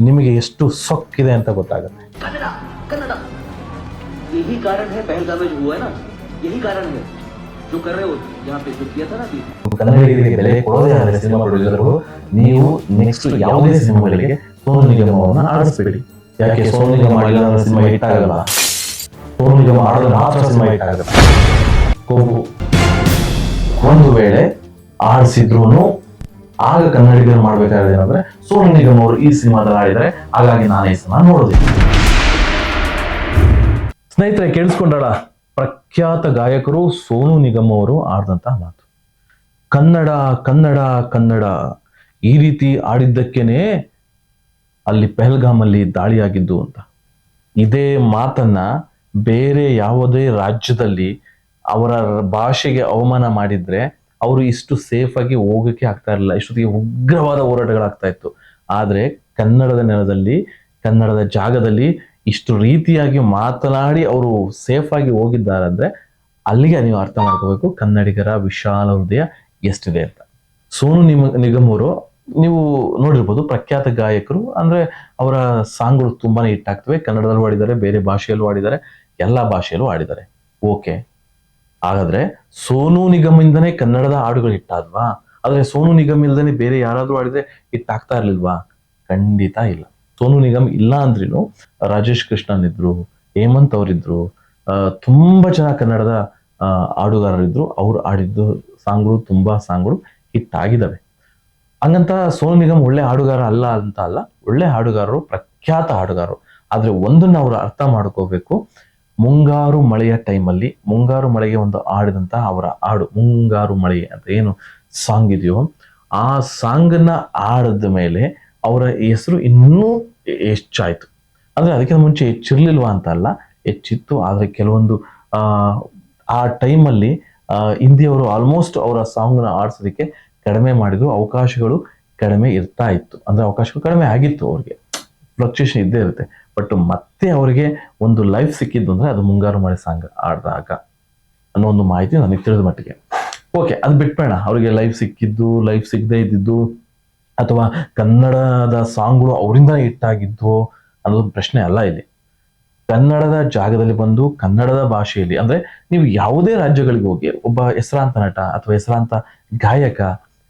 ನಿಮಗೆ ಎಷ್ಟು ಸೊಕ್ಕಿದೆ ಅಂತ ಗೊತ್ತಾಗುತ್ತೆ कन्नड़ा कन्नड़ा यही कारण है पहलगाम में जो हुआ है ना यही कारण है जो कर रहे हो यहाँ पे जो किया था ना अभी ಕನ್ನಡಿಗರಿಗೆ ಬೆಲೆ ಕೊಡೋದೇ ಆದರೆ ಸಿನಿಮಾ ಪ್ರೊಡ್ಯೂಸರ್ಗಳು ನೀವು ನೆಕ್ಸ್ಟ್ ಯಾವುದೇ ಸಿನಿಮಾಗಳಿಗೆ ಸೋನು ನಿಗಮ ಅವರನ್ನ ಆಡಿಸ್ಬೇಡಿ ಯಾಕೆ ಸೋನು ನಿಗಮ ಮಾಡಿಲ್ಲ ಅಂದ್ರೆ ಸಿನಿಮಾ ಹಿಟ್ ಆಗಲ್ಲ ಸೋನು ನಿಗಮ ಆಡಿದ್ರೆ ಮಾತ್ರ ಸಿನಿಮಾ ಹಿಟ್ ಆಗುತ್ತೆ ಕೊಬ್ಬು ಒಂದು ವೇಳೆ ಆಡಿಸಿದ್ರು ಆಗ ಕನ್ನಡಿಗರು ಮಾಡಬೇಕಾದ ಏನಂದ್ರೆ ಸೋನು ನಿಗಮ್ ಅವರು ಈ ಸಿನಿಮಾದಲ್ಲಿ ಆಡಿದರೆ ಹಾಗಾಗಿ ನಾನು ಈ ಸಿನಿಮಾ ನೋಡೋದಿಲ್ಲ. ಸ್ನೇಹಿತರೆ, ಕೇಳಿಸ್ಕೊಂಡಳ? ಪ್ರಖ್ಯಾತ ಗಾಯಕರು ಸೋನು ನಿಗಮ್ ಅವರು ಆಡಿದಂತಹ ಮಾತು. ಕನ್ನಡ ಕನ್ನಡ ಕನ್ನಡ. ಈ ರೀತಿ ಆಡಿದ್ದಕ್ಕೇನೆ ಅಲ್ಲಿ ಪೆಹಲ್ಗಾಮಲ್ಲಿ ದಾಳಿಯಾಗಿದ್ದು ಅಂತ. ಇದೇ ಮಾತನ್ನ ಬೇರೆ ಯಾವುದೇ ರಾಜ್ಯದಲ್ಲಿ ಅವರ ಭಾಷೆಗೆ ಅವಮಾನ ಮಾಡಿದ್ರೆ ಅವರು ಇಷ್ಟು ಸೇಫ್ ಆಗಿ ಹೋಗಕ್ಕೆ ಆಗ್ತಾ ಇರಲಿಲ್ಲ. ಇಷ್ಟೊತ್ತಿಗೆ ಉಗ್ರವಾದ ಹೋರಾಟಗಳಾಗ್ತಾ ಇತ್ತು. ಆದರೆ ಕನ್ನಡದ ನೆಲದಲ್ಲಿ, ಕನ್ನಡದ ಜಾಗದಲ್ಲಿ ಇಷ್ಟು ರೀತಿಯಾಗಿ ಮಾತನಾಡಿ ಅವರು ಸೇಫ್ ಆಗಿ ಹೋಗಿದ್ದಾರೆ ಅಂದ್ರೆ ಅಲ್ಲಿಗೆ ನೀವು ಅರ್ಥ ಮಾಡ್ಕೋಬೇಕು, ಕನ್ನಡಿಗರ ವಿಶಾಲ ಹೃದಯ ಎಷ್ಟಿದೆ ಅಂತ. ಸೋನು ನಿಮ ಅವರು, ನೀವು ನೋಡಿರ್ಬೋದು ಪ್ರಖ್ಯಾತ ಗಾಯಕರು, ಅಂದ್ರೆ ಅವರ ಸಾಂಗ್ಗಳು ತುಂಬಾನೇ ಹಿಟ್ ಆಗ್ತವೆ. ಕನ್ನಡದಲ್ಲೂ ಆಡಿದ್ದಾರೆ ಬೇರೆ ಭಾಷೆಯಲ್ಲೂ ಆಡಿದ್ದಾರೆ ಎಲ್ಲ ಭಾಷೆಯಲ್ಲೂ ಆಡಿದ್ದಾರೆ ಓಕೆ ಹಾಗಾದ್ರೆ ಸೋನು ನಿಗಮ್ ಇಂದನೇ ಕನ್ನಡದ ಹಾಡುಗಳು ಹಿಟ್ಟಾದ್ವಾ ಆದ್ರೆ ಸೋನು ನಿಗಮ್ ಇಲ್ದೇನೆ ಬೇರೆ ಯಾರಾದ್ರೂ ಆಡಿದ್ರೆ ಹಿಟ್ ಆಗ್ತಾ ಇರ್ಲಿಲ್ವಾ? ಖಂಡಿತ ಇಲ್ಲ. ಸೋನು ನಿಗಮ್ ಇಲ್ಲ ಅಂದ್ರೂ ರಾಜೇಶ್ ಕೃಷ್ಣನ್ ಇದ್ರು ಹೇಮಂತ್ ಅವರಿದ್ರು ತುಂಬಾ ಜನ ಕನ್ನಡದ ಹಾಡುಗಾರರಿದ್ರು. ಅವ್ರು ಆಡಿದ್ದು ಸಾಂಗ್ಗಳು, ತುಂಬಾ ಸಾಂಗ್ಗಳು ಹಿಟ್ ಆಗಿದ್ದಾವೆ ಹಂಗಂತ ಸೋನು ನಿಗಮ್ ಒಳ್ಳೆ ಹಾಡುಗಾರ ಅಲ್ಲ ಅಂತ ಅಲ್ಲ, ಒಳ್ಳೆ ಹಾಡುಗಾರರು, ಪ್ರಖ್ಯಾತ ಹಾಡುಗಾರರು. ಆದ್ರೆ ಒಂದನ್ನ ಅವರು ಅರ್ಥ ಮಾಡ್ಕೋಬೇಕು ಮುಂಗಾರು ಮಳೆಯ ಟೈಮಲ್ಲಿ ಮುಂಗಾರು ಮಳೆಗೆ ಒಂದು ಹಾಡಿದಂತಹ ಅವರ ಹಾಡು, ಮುಂಗಾರು ಮಳೆ ಅಂತ ಏನು ಸಾಂಗ್ ಇದೆಯೋ, ಆ ಸಾಂಗನ್ನ ಹಾಡಿದ ಮೇಲೆ ಅವರ ಹೆಸರು ಇನ್ನೂ ಹೆಚ್ಚಾಯಿತು. ಅಂದ್ರೆ ಅದಕ್ಕಿಂತ ಮುಂಚೆ ಹೆಚ್ಚಿರ್ಲಿಲ್ವಾ ಅಂತ ಅಲ್ಲ, ಹೆಚ್ಚಿತ್ತು. ಆದರೆ ಕೆಲವೊಂದು, ಆ ಟೈಮಲ್ಲಿ ಹಿಂದಿಯವರು ಆಲ್ಮೋಸ್ಟ್ ಅವರ ಸಾಂಗ್ನ ಆಡಿಸೋದಕ್ಕೆ ಕಡಿಮೆ ಮಾಡಿದ್ರು. ಅವಕಾಶಗಳು ಕಡಿಮೆ ಇರ್ತಾ ಇತ್ತು. ಅಂದ್ರೆ ಅವಕಾಶಗಳು ಕಡಿಮೆ ಆಗಿತ್ತು ಅವ್ರಿಗೆ. ಫ್ಲಕ್ಚುಯೇಷನ್ ಇದ್ದೇ ಇರುತ್ತೆ. ಬಟ್ ಮತ್ತೆ ಅವರಿಗೆ ಒಂದು ಲೈಫ್ ಸಿಕ್ಕಿದ್ದು ಅಂದ್ರೆ ಅದು ಮುಂಗಾರು ಮಳೆ ಸಾಂಗ್ ಆಡಿದಾಗ ಅನ್ನೋ ಒಂದು ಮಾಹಿತಿ ನನಗೆ ತಿಳಿದ ಮಟ್ಟಿಗೆ. ಓಕೆ ಅದು ಬಿಟ್ಬೇಡ ಅವರಿಗೆ ಲೈಫ್ ಸಿಕ್ಕಿದ್ದು ಲೈಫ್ ಸಿಗದೇ ಇದ್ದಿದ್ದು, ಅಥವಾ ಕನ್ನಡದ ಸಾಂಗ್ಗಳು ಅವರಿಂದ ಹಿಟ್ಟಾಗಿದ್ದು ಅನ್ನೋದು ಪ್ರಶ್ನೆ ಅಲ್ಲ ಇಲ್ಲಿ. ಕನ್ನಡದ ಜಾಗದಲ್ಲಿ ಬಂದು ಕನ್ನಡದ ಭಾಷೆಯಲ್ಲಿ, ಅಂದ್ರೆ ನೀವು ಯಾವುದೇ ರಾಜ್ಯಗಳಿಗೆ ಹೋಗಿ, ಒಬ್ಬ ಹೆಸರಾಂತ ನಟ ಅಥವಾ ಹೆಸರಾಂತ ಗಾಯಕ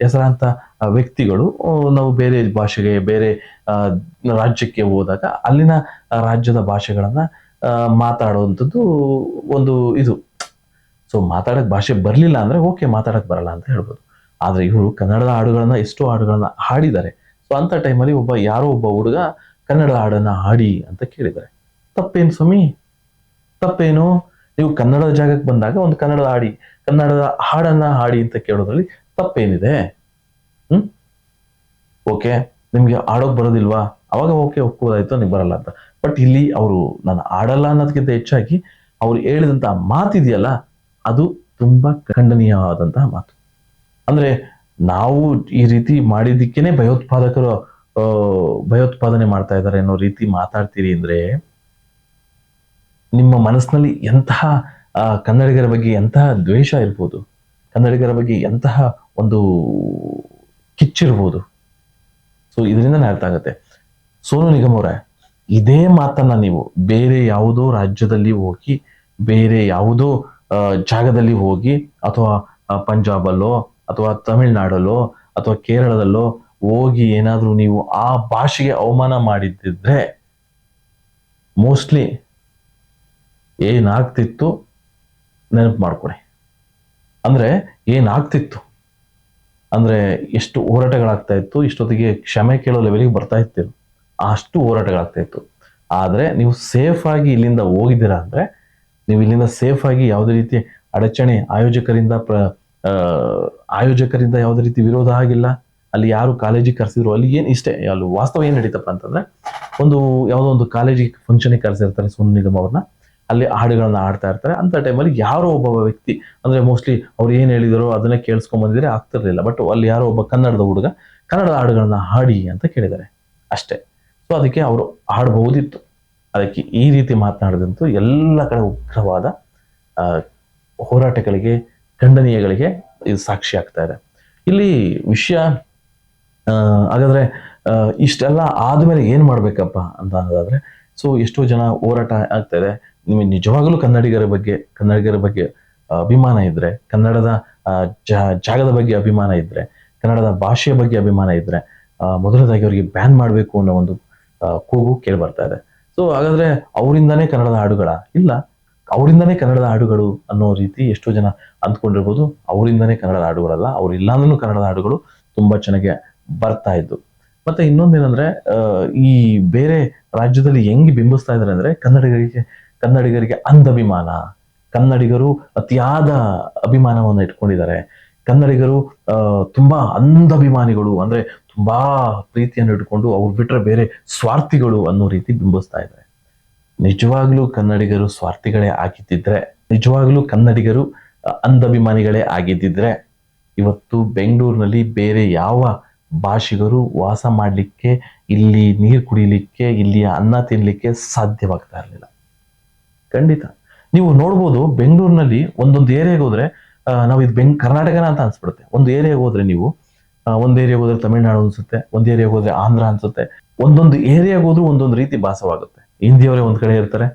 ಹೆಸರಾಂತ ವ್ಯಕ್ತಿಗಳು ನಾವು ಬೇರೆ ಭಾಷೆಗೆ, ಬೇರೆ ರಾಜ್ಯಕ್ಕೆ ಹೋದಾಗ ಅಲ್ಲಿನ ರಾಜ್ಯದ ಭಾಷೆಗಳನ್ನ ಮಾತಾಡುವಂಥದ್ದು ಒಂದು ಇದು. ಸೊ ಮಾತಾಡಕ್ ಭಾಷೆ ಬರಲಿಲ್ಲ ಅಂದ್ರೆ ಓಕೆ ಮಾತಾಡಕ್ಕೆ ಬರಲ್ಲ ಅಂತ ಹೇಳ್ಬೋದು. ಆದರೆ ಇವರು ಕನ್ನಡದ ಹಾಡುಗಳನ್ನ, ಎಷ್ಟೋ ಹಾಡುಗಳನ್ನ ಹಾಡಿದ್ದಾರೆ. ಸೊ ಅಂತ ಟೈಮಲ್ಲಿ ಒಬ್ಬ, ಯಾರೋ ಒಬ್ಬ ಹುಡುಗ ಕನ್ನಡ ಹಾಡನ್ನು ಹಾಡಿ ಅಂತ ಕೇಳಿದ್ದಾರೆ. ತಪ್ಪೇನು ಸ್ವಾಮಿ? ತಪ್ಪೇನು? ನೀವು ಕನ್ನಡದ ಜಾಗಕ್ಕೆ ಬಂದಾಗ ಒಂದು ಕನ್ನಡದ ಹಾಡಿ, ಕನ್ನಡದ ಹಾಡನ್ನ ಹಾಡಿ ಅಂತ ಕೇಳೋದ್ರಲ್ಲಿ ತಪ್ಪೇನಿದೆ? ಹ್ಮ್? ಓಕೆ ನಿಮ್ಗೆ ಆಡೋಕ್ ಬರೋದಿಲ್ವಾ? ಅವಾಗ ಓಕೆ ಒಪ್ಕೋದಾಯ್ತು, ನಿಮ್ಗೆ ಬರಲ್ಲ ಅಂತ. ಬಟ್ ಇಲ್ಲಿ ಅವರು ನಾನು ಆಡಲ್ಲ ಅನ್ನೋದಕ್ಕಿಂತ ಹೆಚ್ಚಾಗಿ ಅವ್ರು ಹೇಳಿದಂತ ಮಾತಿದೆಯಲ್ಲ, ಅದು ತುಂಬಾ ಖಂಡನೀಯವಾದಂತಹ ಮಾತು. ಅಂದ್ರೆ ನಾವು ಈ ರೀತಿ ಮಾಡಿದ್ದಕ್ಕೇನೆ ಭಯೋತ್ಪಾದಕರು ಭಯೋತ್ಪಾದನೆ ಮಾಡ್ತಾ ಇದ್ದಾರೆ ಅನ್ನೋ ರೀತಿ ಮಾತಾಡ್ತೀರಿ ಅಂದ್ರೆ, ನಿಮ್ಮ ಮನಸ್ಸಿನಲ್ಲಿ ಎಂತಹ ಕನ್ನಡಿಗರ ಬಗ್ಗೆ ಎಂತಹ ದ್ವೇಷ ಇರ್ಬೋದು, ಕನ್ನಡಿಗರ ಬಗ್ಗೆ ಎಂತಹ ಒಂದು ಕಿಚ್ಚಿರ್ಬೋದು. ಸೊ ಇದರಿಂದ ಅರ್ಥ ಆಗುತ್ತೆ ಸೋನು ನಿಗಮ್ ಅವರೇ, ಇದೇ ಮಾತನ್ನ ನೀವು ಬೇರೆ ಯಾವುದೋ ರಾಜ್ಯದಲ್ಲಿ ಹೋಗಿ, ಬೇರೆ ಯಾವುದೋ ಜಾಗದಲ್ಲಿ ಹೋಗಿ, ಅಥವಾ ಪಂಜಾಬಲ್ಲೋ, ಅಥವಾ ತಮಿಳ್ನಾಡಲ್ಲೋ, ಅಥವಾ ಕೇರಳದಲ್ಲೋ ಹೋಗಿ ಏನಾದ್ರೂ ನೀವು ಆ ಭಾಷೆಗೆ ಅವಮಾನ ಮಾಡಿದ್ದಿದ್ರೆ, ಮೋಸ್ಟ್ಲಿ ಏನಾಗ್ತಿತ್ತು, ನೆನಪು ಮಾಡ್ಕೊಡಿ ಅಂದ್ರೆ ಏನಾಗ್ತಿತ್ತು? ಅಂದ್ರೆ ಎಷ್ಟು ಹೋರಾಟಗಳಾಗ್ತಾ ಇತ್ತು, ಇಷ್ಟೊತ್ತಿಗೆ ಕ್ಷಮೆ ಕೇಳೋ ಲೆವೆಲಿಗೆ ಬರ್ತಾ ಇತ್ತು. ಅಷ್ಟು ಹೋರಾಟಗಳಾಗ್ತಾ ಇತ್ತು. ಆದ್ರೆ ನೀವು ಸೇಫ್ ಆಗಿ ಇಲ್ಲಿಂದ ಹೋಗಿದ್ದೀರಾ ಅಂದರೆ, ನೀವು ಇಲ್ಲಿಂದ ಸೇಫ್ ಆಗಿ ಯಾವುದೇ ರೀತಿ ಅಡಚಣೆ ಆಯೋಜಕರಿಂದ ಪ್ರ ಆಯೋಜಕರಿಂದ ಯಾವುದೇ ರೀತಿ ವಿರೋಧ ಆಗಿಲ್ಲ. ಅಲ್ಲಿ ಯಾರು ಕಾಲೇಜಿಗೆ ಕರೆಸಿದ್ರು, ಅಲ್ಲಿ ಏನು ಇಷ್ಟೇ, ಅಲ್ಲಿ ವಾಸ್ತವ ಏನು ನಡೀತಪ್ಪ ಅಂತಂದ್ರೆ, ಒಂದು ಯಾವುದೋ ಒಂದು ಕಾಲೇಜಿಗೆ ಫಂಕ್ಷನಿಗೆ ಕರೆಸಿರ್ತಾರೆ ಸೋನು ನಿಗಮ್ ಅವ್ರನ್ನ. ಅಲ್ಲಿ ಹಾಡುಗಳನ್ನ ಆಡ್ತಾ ಇರ್ತಾರೆ. ಅಂತ ಟೈಮಲ್ಲಿ ಯಾರೋ ಒಬ್ಬ ವ್ಯಕ್ತಿ, ಅಂದ್ರೆ ಮೋಸ್ಟ್ಲಿ ಅವ್ರು ಏನ್ ಹೇಳಿದಾರೋ ಅದನ್ನೇ ಕೇಳಿಸ್ಕೊಂಡ್ ಬಂದಿದ್ರೆ ಆಗ್ತಿರ್ಲಿಲ್ಲ. ಬಟ್ ಅಲ್ಲಿ ಯಾರೋ ಒಬ್ಬ ಕನ್ನಡದ ಹುಡುಗ ಕನ್ನಡದ ಹಾಡುಗಳನ್ನ ಹಾಡಿ ಅಂತ ಕೇಳಿದ್ದಾರೆ ಅಷ್ಟೇ. ಸೊ ಅದಕ್ಕೆ ಅವರು ಹಾಡಬಹುದಿತ್ತು. ಅದಕ್ಕೆ ಈ ರೀತಿ ಮಾತನಾಡಿದಂತೂ ಎಲ್ಲ ಕಡೆ ಉಗ್ರವಾದ ಹೋರಾಟಗಳಿಗೆ, ಖಂಡನೀಯಗಳಿಗೆ ಇದು ಸಾಕ್ಷಿ ಆಗ್ತಾ ಇದೆ. ಇಲ್ಲಿ ವಿಷಯ ಹಾಗಾದ್ರೆ ಇಷ್ಟೆಲ್ಲ ಆದ್ಮೇಲೆ ಏನ್ ಮಾಡಬೇಕಪ್ಪ ಅಂತ ಅನ್ನೋದಾದ್ರೆ ಸೊ ಎಷ್ಟೋ ಜನ ಹೋರಾಟ ಆಗ್ತಾ ಇದೆ. ನಿಮಗೆ ನಿಜವಾಗಲೂ ಕನ್ನಡಿಗರ ಬಗ್ಗೆ ಕನ್ನಡಿಗರ ಬಗ್ಗೆ ಅಭಿಮಾನ ಇದ್ರೆ ಕನ್ನಡದ ಜಾಗದ ಬಗ್ಗೆ ಅಭಿಮಾನ ಇದ್ರೆ ಕನ್ನಡದ ಭಾಷೆಯ ಬಗ್ಗೆ ಅಭಿಮಾನ ಇದ್ರೆ ಆ, ಮೊದಲನೇದಾಗಿ ಅವರಿಗೆ ಬ್ಯಾನ್ ಮಾಡಬೇಕು ಅನ್ನೋ ಒಂದು ಕೂಗು ಕೇಳಿ ಬರ್ತಾ ಇದೆ. ಸೊ ಹಾಗಾದ್ರೆ ಅವರಿಂದನೇ ಕನ್ನಡದ ಹಾಡುಗಳ ಇಲ್ಲ ಅವರಿಂದನೇ ಕನ್ನಡದ ಹಾಡುಗಳು ಅನ್ನೋ ರೀತಿ ಎಷ್ಟೋ ಜನ ಅಂದ್ಕೊಂಡಿರ್ಬೋದು ಅವರಿಂದನೇ ಕನ್ನಡದ ಹಾಡುಗಳಲ್ಲ ಅವ್ರು ಇಲ್ಲಾಂದ್ರೂ ಕನ್ನಡದ ಹಾಡುಗಳು ತುಂಬಾ ಚೆನ್ನಾಗಿ ಬರ್ತಾ ಇದ್ದು. ಮತ್ತೆ ಇನ್ನೊಂದೇನಂದ್ರೆ ಈ ಬೇರೆ ರಾಜ್ಯದಲ್ಲಿ ಹೆಂಗ್ ಬಿಂಬಿಸ್ತಾ ಇದ್ದಾರೆ ಅಂದ್ರೆ ಕನ್ನಡಿಗರಿಗೆ ಕನ್ನಡಿಗರಿಗೆ ಅಂಧಭಿಮಾನ ಕನ್ನಡಿಗರು ಅತಿಯಾದ ಅಭಿಮಾನವನ್ನು ಇಟ್ಕೊಂಡಿದ್ದಾರೆ. ಕನ್ನಡಿಗರು ತುಂಬಾ ಅಂಧಭಿಮಾನಿಗಳು ಅಂದ್ರೆ ತುಂಬಾ ಪ್ರೀತಿಯನ್ನು ಇಟ್ಕೊಂಡು ಅವ್ರು ಬಿಟ್ರೆ ಬೇರೆ ಸ್ವಾರ್ಥಿಗಳು ಅನ್ನೋ ರೀತಿ ಬಿಂಬಿಸ್ತಾ ಇದ್ದಾರೆ. ನಿಜವಾಗ್ಲೂ ಕನ್ನಡಿಗರು ಸ್ವಾರ್ಥಿಗಳೇ ಆಗಿದ್ದಿದ್ರೆ, ನಿಜವಾಗ್ಲೂ ಕನ್ನಡಿಗರು ಅಂಧಭಿಮಾನಿಗಳೇ ಆಗಿದ್ದಿದ್ರೆ ಇವತ್ತು ಬೆಂಗಳೂರಿನಲ್ಲಿ ಬೇರೆ ಯಾವ ಭಾಷಿಗರು ವಾಸ ಮಾಡಲಿಕ್ಕೆ, ಇಲ್ಲಿ ನೀರು ಕುಡಿಲಿಕ್ಕೆ, ಇಲ್ಲಿಯ ಅನ್ನ ತಿನ್ನಲಿಕ್ಕೆ ಸಾಧ್ಯವಾಗ್ತಾ ಇರಲಿಲ್ಲ. ಖಂಡಿತ. ನೀವು ನೋಡ್ಬೋದು ಬೆಂಗಳೂರಿನಲ್ಲಿ ಒಂದೊಂದು ಏರಿಯಾಗೆ ಹೋದ್ರೆ ನಾವು ಇದು ಬೆಂಗ್, ಕರ್ನಾಟಕನ ಅಂತ ಅನ್ಸ್ಬಿಡುತ್ತೆ. ಒಂದು ಏರಿಯಾಗೆ ಹೋದ್ರೆ ನೀವು ಒಂದ್ ಏರಿಯಾಗೆ ಹೋದ್ರೆ ತಮಿಳ್ನಾಡು ಅನ್ಸುತ್ತೆ, ಒಂದ್ ಏರಿಯಾಗೆ ಹೋದ್ರೆ ಆಂಧ್ರ ಅನ್ಸುತ್ತೆ. ಒಂದೊಂದು ಏರಿಯಾಗೆ ಹೋದ್ರೂ ಒಂದೊಂದು ರೀತಿ ಭಾಸವಾಗುತ್ತೆ. ಹಿಂದಿಯವರೇ ಒಂದ್ ಕಡೆ ಇರ್ತಾರೆ.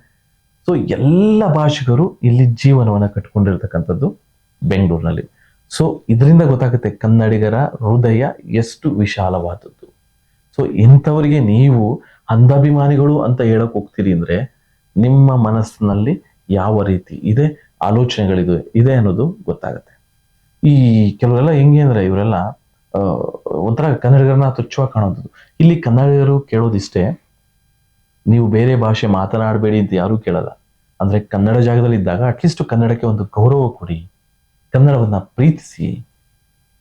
ಸೊ ಎಲ್ಲ ಭಾಷಿಗರು ಇಲ್ಲಿ ಜೀವನವನ್ನ ಕಟ್ಕೊಂಡಿರ್ತಕ್ಕಂಥದ್ದು ಬೆಂಗಳೂರಿನಲ್ಲಿ. ಸೊ ಇದರಿಂದ ಗೊತ್ತಾಗುತ್ತೆ ಕನ್ನಡಿಗರ ಹೃದಯ ಎಷ್ಟು ವಿಶಾಲವಾದದ್ದು. ಸೊ ಇಂಥವರಿಗೆ ನೀವು ಅಂಧಾಭಿಮಾನಿಗಳು ಅಂತ ಹೇಳಕ್ ಹೋಗ್ತೀರಿ ಅಂದ್ರೆ ನಿಮ್ಮ ಮನಸ್ಸಿನಲ್ಲಿ ಯಾವ ರೀತಿ ಇದೆ ಆಲೋಚನೆಗಳಿದೆ ಇದೆ ಅನ್ನೋದು ಗೊತ್ತಾಗುತ್ತೆ. ಈ ಕೆಲವರೆಲ್ಲ ಹೆಂಗೆ ಅಂದ್ರೆ ಇವರೆಲ್ಲ ಒಂಥರ ಕನ್ನಡಿಗರನ್ನ ತುಚ್ಛವಾಗಿ ಕಾಣೋದು ಇಲ್ಲಿ ಕನ್ನಡಿಗರು ಕೇಳೋದಿಷ್ಟೇ, ನೀವು ಬೇರೆ ಭಾಷೆ ಮಾತನಾಡಬೇಡಿ ಅಂತ ಯಾರೂ ಕೇಳಲ್ಲ. ಅಂದ್ರೆ ಕನ್ನಡ ಜಾಗದಲ್ಲಿ ಇದ್ದಾಗ ಅಟ್ಲೀಸ್ಟ್ ಕನ್ನಡಕ್ಕೆ ಒಂದು ಗೌರವ ಕೊಡಿ, ಕನ್ನಡವನ್ನ ಪ್ರೀತಿಸಿ,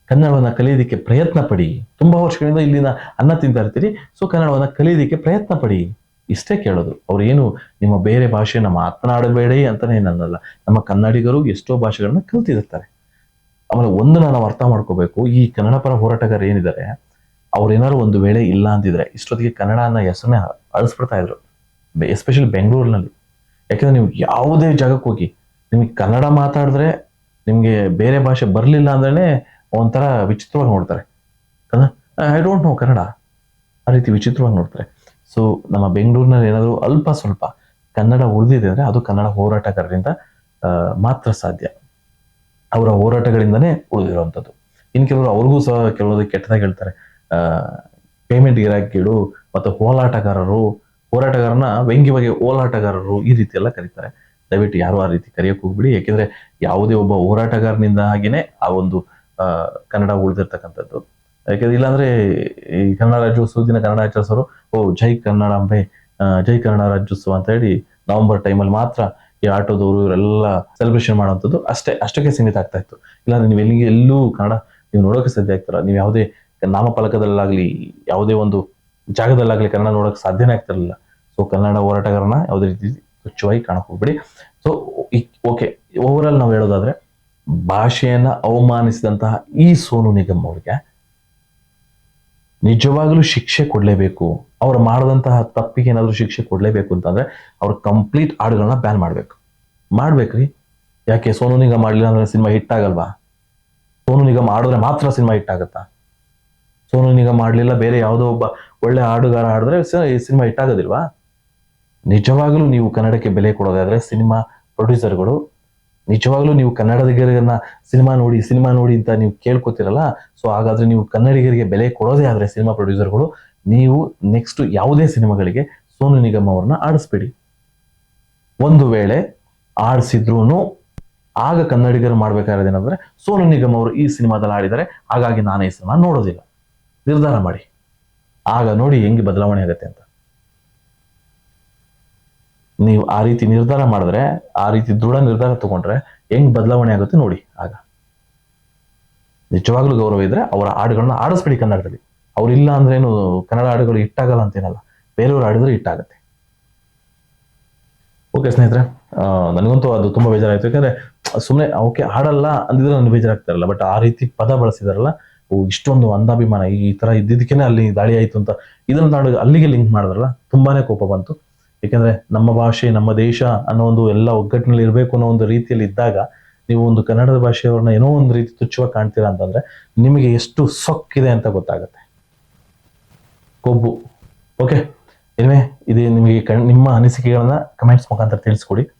ಕನ್ನಡವನ್ನ ಕಲಿಯೋದಕ್ಕೆ ಪ್ರಯತ್ನ ಪಡಿ. ತುಂಬಾ ವರ್ಷಗಳಿಂದ ಇಲ್ಲಿನ ಅನ್ನ ತಿಂತಾ ಇರ್ತೀರಿ ಸೊ ಕನ್ನಡವನ್ನ ಕಲಿಯೋದಕ್ಕೆ ಪ್ರಯತ್ನ ಪಡಿ. ಇಷ್ಟೇ ಕೇಳೋದು. ಅವ್ರು ಏನು ನಿಮ್ಮ ಬೇರೆ ಭಾಷೆಯನ್ನು ಮಾತನಾಡಬೇಡಿ ಅಂತಲೇ ಏನಲ್ಲ ನಮ್ಮ ಕನ್ನಡಿಗರು ಎಷ್ಟೋ ಭಾಷೆಗಳನ್ನ ಕಲ್ತಿರ್ತಾರೆ. ಆಮೇಲೆ ಒಂದು ನಾವು ಅರ್ಥ ಮಾಡ್ಕೋಬೇಕು, ಈ ಕನ್ನಡ ಪರ ಹೋರಾಟಗಾರ ಏನಿದ್ದಾರೆ, ಅವ್ರೇನಾದ್ರು ಒಂದು ವೇಳೆ ಇಲ್ಲ ಅಂತಿದ್ರೆ, ಇಷ್ಟೊತ್ತಿಗೆ ಕನ್ನಡ ಅನ್ನೋ ಹೆಸರನ್ನೇ ಅಳಿಸ್ಬಿಡ್ತಾ ಇದ್ರು. ಎಸ್ಪೆಷಲಿ ಬೆಂಗಳೂರಿನಲ್ಲಿ. ಯಾಕಂದ್ರೆ ನೀವು ಯಾವುದೇ ಜಾಗಕ್ಕೆ ಹೋಗಿ, ನಿಮಗೆ ಕನ್ನಡ ಮಾತಾಡಿದ್ರೆ ನಿಮಗೆ ಬೇರೆ ಭಾಷೆ ಬರಲಿಲ್ಲ ಅಂದ್ರೆ ಒಂಥರ ವಿಚಿತ್ರವಾಗಿ ನೋಡ್ತಾರೆ. I don't know Kannada. ಆ ರೀತಿ ವಿಚಿತ್ರವಾಗಿ ನೋಡ್ತಾರೆ. ಸೊ ನಮ್ಮ ಬೆಂಗಳೂರಿನಲ್ಲಿ ಏನಾದರೂ ಅಲ್ಪ ಸ್ವಲ್ಪ ಕನ್ನಡ ಉಳಿದಿದೆ ಅಂದರೆ ಅದು ಕನ್ನಡ ಹೋರಾಟಗಾರರಿಂದ ಮಾತ್ರ ಸಾಧ್ಯ. ಅವರ ಹೋರಾಟಗಳಿಂದನೇ ಉಳಿದಿರುವಂಥದ್ದು. ಇನ್ನು ಕೆಲವರು ಅವ್ರಿಗೂ ಸಹ ಕೆಲವರು ಕೆಟ್ಟದಾಗಿ ಹೇಳ್ತಾರೆ. ಪೇಮೆಂಟ್ ಗಿರಾಕಿಗಳು ಮತ್ತು ಹೋರಾಟಗಾರರು, ಹೋರಾಟಗಾರನ ವ್ಯಂಗ್ಯವಾಗಿ ಹೋರಾಟಗಾರರು ಈ ರೀತಿ ಎಲ್ಲ ಕರೀತಾರೆ. ದಯವಿಟ್ಟು ಯಾರು ಆ ರೀತಿ ಕರೆಯೋಕೆ ಹೋಗ್ಬಿಡಿ. ಯಾಕೆಂದ್ರೆ ಯಾವುದೇ ಒಬ್ಬ ಹೋರಾಟಗಾರನಿಂದ ಹಾಗೇನೆ ಆ ಒಂದು ಕನ್ನಡ ಉಳಿದಿರ್ತಕ್ಕಂಥದ್ದು. ಯಾಕೆಂದ್ರೆ ಇಲ್ಲಾಂದ್ರೆ ಈ ಕನ್ನಡ ರಾಜ್ಯೋತ್ಸವ ದಿನ ಕನ್ನಡ ಆಚರಿಸೋರು, ಓ, ಜೈ ಕನ್ನಡಾಂಬೆ ಅಂಬೆ ಜೈ ಕನ್ನಡ ರಾಜ್ಯೋತ್ಸವ ಅಂತ ಹೇಳಿ ನವೆಂಬರ್ ಟೈಮಲ್ಲಿ ಮಾತ್ರ ಈ ಆಟೋದವರು ಇವರೆಲ್ಲ ಸೆಲೆಬ್ರೇಷನ್ ಮಾಡುವಂಥದ್ದು ಅಷ್ಟೇ, ಅಷ್ಟಕ್ಕೆ ಸೀಮಿತ ಆಗ್ತಾ ಇತ್ತು. ಇಲ್ಲಾಂದ್ರೆ ನೀವು ಎಲ್ಲಿಗೆ, ಎಲ್ಲೂ ಕನ್ನಡ ನೀವು ನೋಡೋಕೆ ಸಾಧ್ಯ ಆಗ್ತಾರ ನೀವು ಯಾವುದೇ ನಾಮಫಲಕದಲ್ಲಾಗ್ಲಿ, ಯಾವುದೇ ಒಂದು ಜಾಗದಲ್ಲಾಗ್ಲಿ ಕನ್ನಡ ನೋಡೋಕೆ ಸಾಧ್ಯನೇ ಆಗ್ತಿರಲಿಲ್ಲ. ಸೊ ಕನ್ನಡ ಹೋರಾಟಗಾರನ ಯಾವುದೇ ರೀತಿ ಸ್ವಚ್ಛವಾಗಿ ಕಾಣಕ್ ಹೋಗ್ಬೇಡಿ. ಸೊ ಓಕೆ ಓವರ್ ಆಲ್ ನಾವು ಹೇಳೋದಾದ್ರೆ ಭಾಷೆಯನ್ನ ಅವಮಾನಿಸಿದಂತಹ ಈ ಸೋನು ನಿಗಮ್ ಅವ್ರಿಗೆ ನಿಜವಾಗ್ಲೂ ಶಿಕ್ಷೆ ಕೊಡಲೇಬೇಕು. ಅವ್ರು ಮಾಡಿದಂತಹ ತಪ್ಪಿಗೆ ಏನಾದರೂ ಶಿಕ್ಷೆ ಕೊಡಲೇಬೇಕು ಅಂತಂದರೆ ಅವ್ರು ಕಂಪ್ಲೀಟ್ ಹಾಡುಗಳನ್ನ ಬ್ಯಾನ್ ಮಾಡಬೇಕು. ಮಾಡ್ಬೇಕ್ರಿ. ಯಾಕೆ ಸೋನು ನಿಗಮ್ ಮಾಡಲಿಲ್ಲ ಅಂದರೆ ಸಿನಿಮಾ ಹಿಟ್ ಆಗಲ್ವಾ? ಸೋನು ನಿಗಮ್ ಆಡಿದ್ರೆ ಮಾತ್ರ ಸಿನಿಮಾ ಹಿಟ್ ಆಗುತ್ತಾ? ಸೋನು ನಿಗಮ್ ಮಾಡಲಿಲ್ಲ ಬೇರೆ ಯಾವುದೋ ಒಬ್ಬ ಒಳ್ಳೆ ಹಾಡುಗಾರ ಆಡಿದ್ರೆ ಸಿನಿಮಾ ಹಿಟ್ ಆಗೋದಿಲ್ವಾ? ನಿಜವಾಗಲೂ ನೀವು ಕನ್ನಡಕ್ಕೆ ಬೆಲೆ ಕೊಡೋದಾದ್ರೆ ಸಿನಿಮಾ ಪ್ರೊಡ್ಯೂಸರ್ಗಳು ನಿಜವಾಗ್ಲೂ ನೀವು ಕನ್ನಡಿಗರನ್ನ ಸಿನಿಮಾ ನೋಡಿ ಸಿನಿಮಾ ನೋಡಿ ಅಂತ ನೀವು ಕೇಳ್ಕೊತಿರಲ್ಲ, ಸೊ ಹಾಗಾದ್ರೆ ನೀವು ಕನ್ನಡಿಗರಿಗೆ ಬೆಲೆ ಕೊಡೋದೇ ಆದ್ರೆ ಸಿನಿಮಾ ಪ್ರೊಡ್ಯೂಸರ್ಗಳು, ನೀವು ನೆಕ್ಸ್ಟ್ ಯಾವುದೇ ಸಿನಿಮಾಗಳಿಗೆ ಸೋನು ನಿಗಮ್ ಅವ್ರನ್ನ ಆಡಿಸ್ಬೇಡಿ. ಒಂದು ವೇಳೆ ಆಡಿಸಿದ್ರು ಆಗ ಕನ್ನಡಿಗರು ಮಾಡ್ಬೇಕಾಗಿರೋದು ಏನಂದ್ರೆ ಸೋನು ನಿಗಮ್ ಅವರು ಈ ಸಿನಿಮಾದಲ್ಲಿ ಆಡಿದರೆ ಹಾಗಾಗಿ ನಾನು ಈ ಸಿನಿಮಾ ನೋಡೋದಿಲ್ಲ. ನಿರ್ಧಾರ ಮಾಡಿ. ಆಗ ನೋಡಿ ಹೆಂಗೆ ಬದಲಾವಣೆ ಆಗುತ್ತೆ ಅಂತ. ನೀವು ಆ ರೀತಿ ನಿರ್ಧಾರ ಮಾಡಿದ್ರೆ, ಆ ರೀತಿ ದೃಢ ನಿರ್ಧಾರ ತಗೊಂಡ್ರೆ ಹೆಂಗ್ ಬದಲಾವಣೆ ಆಗುತ್ತೆ ನೋಡಿ ಆಗ. ನಿಜವಾಗ್ಲೂ ಗೌರವ ಇದ್ರೆ ಅವರ ಹಾಡುಗಳನ್ನ ಆಡಿಸ್ಬಿಡಿ ಕನ್ನಡದಲ್ಲಿ. ಅವ್ರಿಲ್ಲ ಅಂದ್ರೆ ಏನು, ಕನ್ನಡ ಹಾಡುಗಳು ಇಟ್ಟಾಗಲ್ಲ ಅಂತೇನಲ್ಲ. ಬೇರೆಯವ್ರು ಹಾಡಿದ್ರೆ ಇಟ್ಟಾಗತ್ತೆ ಓಕೆ ಸ್ನೇಹಿತರೆ ನನಗಂತೂ ಅದು ತುಂಬಾ ಬೇಜಾರಾಯ್ತು. ಯಾಕಂದ್ರೆ ಸುಮ್ಮನೆ ಓಕೆ ಹಾಡಲ್ಲ ಅಂದಿದ್ರೆ ನನಗೆ ಬೇಜಾರಾಗ್ತಾರಲ್ಲ ಬಟ್ ಆ ರೀತಿ ಪದ ಬಳಸಿದಾರಲ್ಲ, ಓ, ಇಷ್ಟೊಂದು ಅಂಧಾಭಿಮಾನ ಈ ತರ ಇದ್ದಿದ್ದಕ್ಕೇನೆ ಅಲ್ಲಿ ದಾಳಿ ಆಯ್ತು ಅಂತ ಇದನ್ನ ಅಲ್ಲಿಗೆ ಲಿಂಕ್ ಮಾಡಿದ್ರಲ್ಲ, ತುಂಬಾನೇ ಕೋಪ ಬಂತು. ಯಾಕಂದ್ರೆ ನಮ್ಮ ಭಾಷೆ, ನಮ್ಮ ದೇಶ ಅನ್ನೋ ಒಂದು ಎಲ್ಲ ಒಗ್ಗಟ್ಟಿನಲ್ಲಿ ಇರಬೇಕು ಅನ್ನೋ ಒಂದು ರೀತಿಯಲ್ಲಿ ಇದ್ದಾಗ ನೀವು ಒಂದು ಕನ್ನಡದ ಭಾಷೆಯವ್ರನ್ನ ಏನೋ ಒಂದು ರೀತಿ ತುಚ್ಚವಾಗಿ ಕಾಣ್ತೀರಾ ಅಂತಂದ್ರೆ ನಿಮಗೆ ಎಷ್ಟು ಸೊಕ್ಕಿದೆ ಅಂತ ಗೊತ್ತಾಗುತ್ತೆ. ಕೊಬ್ಬು. ಓಕೆ ಇನ್ವೇ ಇದೇ ನಿಮಗೆ ಕಣ್- ನಿಮ್ಮ ಅನಿಸಿಕೆಗಳನ್ನ ಕಮೆಂಟ್ಸ್ ಮುಖಾಂತರ ತಿಳಿಸ್ಕೊಡಿ.